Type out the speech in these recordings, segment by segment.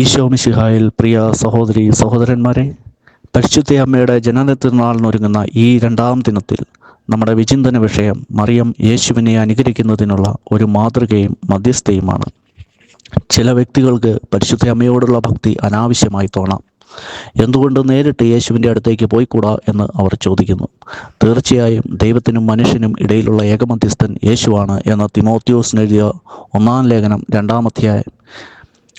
ഈശോ മിശിഹായിൽ പ്രിയ സഹോദരി സഹോദരന്മാരെ പരിശുദ്ധ അമ്മയുടെ ജനനത്തിനാളിനൊരുങ്ങുന്ന ഈ രണ്ടാം ദിനത്തിൽ നമ്മുടെ വിചിന്തന വിഷയം മറിയം യേശുവിനെ അനുകരിക്കുന്നതിനുള്ള ഒരു മാതൃകയും മധ്യസ്ഥയുമാണ്. ചില വ്യക്തികൾക്ക് പരിശുദ്ധ അമ്മയോടുള്ള ഭക്തി അനാവശ്യമായി തോന്നാം. എന്തുകൊണ്ട് നേരിട്ട് യേശുവിന്റെ അടുത്തേക്ക് പോയിക്കൂടാ എന്ന് അവർ ചോദിക്കുന്നു. തീർച്ചയായും ദൈവത്തിനും മനുഷ്യനും ഇടയിലുള്ള ഏകമധ്യസ്ഥൻ യേശുവാണ് എന്ന തിമോത്യോസിന് എഴുതിയ ഒന്നാം ലേഖനം രണ്ടാമധ്യായം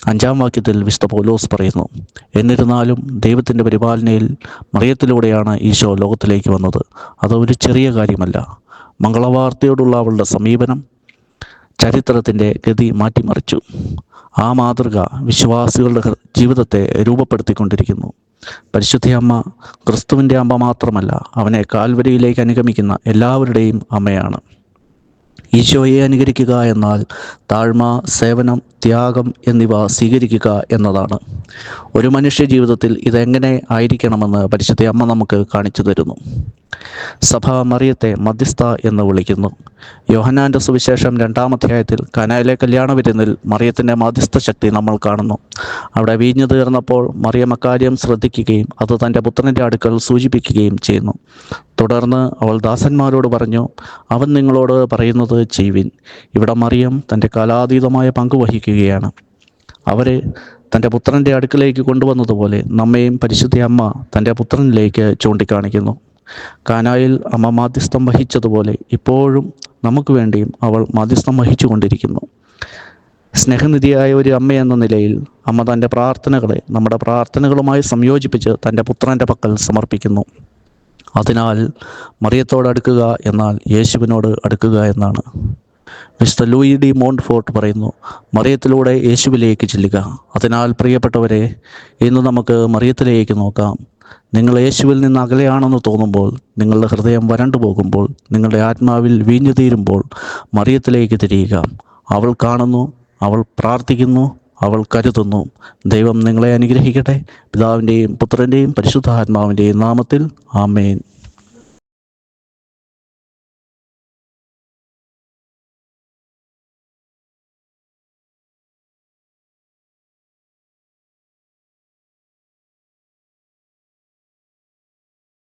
അഞ്ചാം വാക്യത്തിൽ വിശുദ്ധ പൗലോസ് പറയുന്നു എന്നിരുന്നാലും ദൈവത്തിന്റെ പരിപാലനയിൽ മറിയത്തിലൂടെയാണ് ഈശോ ലോകത്തിലേക്ക് വന്നത്. അതൊരു ചെറിയ കാര്യമല്ല. മംഗളവാർത്തയോടുള്ള അവളുടെ സമീപനം ചരിത്രത്തിന്റെ ഗതി മാറ്റിമറിച്ചു. ആ മാതൃക വിശ്വാസികളുടെ ജീവിതത്തെ രൂപപ്പെടുത്തിക്കൊണ്ടിരിക്കുന്നു. പരിശുദ്ധ അമ്മ ക്രിസ്തുവിന്റെ അമ്മ മാത്രമല്ല അവനെ കാൽവരിയിലേക്ക് അനുഗമിക്കുന്ന എല്ലാവരുടെയും അമ്മയാണ്. ഈശോയെ അനുകരിക്കുക എന്നാൽ താഴ്മ സേവനം ത്യാഗം എന്നിവ സ്വീകരിക്കുക എന്നതാണ്. ഒരു മനുഷ്യ ജീവിതത്തിൽ ഇതെങ്ങനെ ആയിരിക്കണമെന്ന് പരിശുദ്ധ അമ്മ നമുക്ക് കാണിച്ചു തരുന്നു. സഭ മറിയത്തെ മധ്യസ്ഥ എന്ന് വിളിക്കുന്നു. യോഹനാന്റെ സുവിശേഷം രണ്ടാം അധ്യായത്തിൽ കനായിലെ കല്യാണ വിരുന്നിൽ മറിയത്തിന്റെ മധ്യസ്ഥ ശക്തി നമ്മൾ കാണുന്നു. അവിടെ വീഞ്ഞു തീർന്നപ്പോൾ മറിയം അക്കാര്യം ശ്രദ്ധിക്കുകയും അത് തന്റെ പുത്രന്റെ അടുക്കൽ സൂചിപ്പിക്കുകയും ചെയ്യുന്നു. തുടർന്ന് അവൾ ദാസന്മാരോട് പറഞ്ഞു അവൻ നിങ്ങളോട് പറയുന്നത് ചെയ്യുവിൻ. ഇവിടെ മറിയം തന്റെ കാലാതീതമായ പങ്ക് വഹിക്കുകയാണ്. അവരെ തന്റെ പുത്രന്റെ അടുക്കലേക്ക് കൊണ്ടുവന്നതുപോലെ നമ്മയും പരിശുദ്ധ അമ്മ തന്റെ പുത്രനിലേക്ക് ചൂണ്ടിക്കാണിക്കുന്നു. കാനായിൽ അമ്മ മാധ്യസ്ഥം വഹിച്ചതുപോലെ ഇപ്പോഴും നമുക്ക് വേണ്ടിയും അവൾ മാധ്യസ്ഥം വഹിച്ചുകൊണ്ടിരിക്കുന്നു. സ്നേഹനിധിയായ ഒരു അമ്മ എന്ന നിലയിൽ അമ്മ തന്റെ പ്രാർത്ഥനകളെ നമ്മുടെ പ്രാർത്ഥനകളുമായി സംയോജിപ്പിച്ച് തന്റെ പുത്രന്റെ പക്കൽ സമർപ്പിക്കുന്നു. അതിനാൽ മറിയത്തോട് അടുക്കുക എന്നാൽ യേശുവിനോട് അടുക്കുക എന്നാണ്. മിസ്റ്റർ ലൂയി ഡി മോൺഫോർട്ട് പറയുന്നു മറിയത്തിലൂടെ യേശുവിലേക്ക് ചെല്ലുക. അതിനാൽ പ്രിയപ്പെട്ടവരെ ഇന്ന് നമുക്ക് മറിയത്തിലേക്ക് നോക്കാം. നിങ്ങൾ യേശുവിൽ നിന്ന് അകലെയാണെന്ന് തോന്നുമ്പോൾ നിങ്ങളുടെ ഹൃദയം വരണ്ടു പോകുമ്പോൾ നിങ്ങളുടെ ആത്മാവിൽ വീഞ്ഞു തീരുമ്പോൾ മറിയത്തിലേക്ക് തിരിയുക. അവൾ കാണുന്നു അവൾ പ്രാർത്ഥിക്കുന്നു അവൾ കരുതുന്നു. ദൈവം നിങ്ങളെ അനുഗ്രഹിക്കട്ടെ. പിതാവിന്റെയും പുത്രന്റെയും പരിശുദ്ധാത്മാവിന്റെയും നാമത്തിൽ ആമേൻ.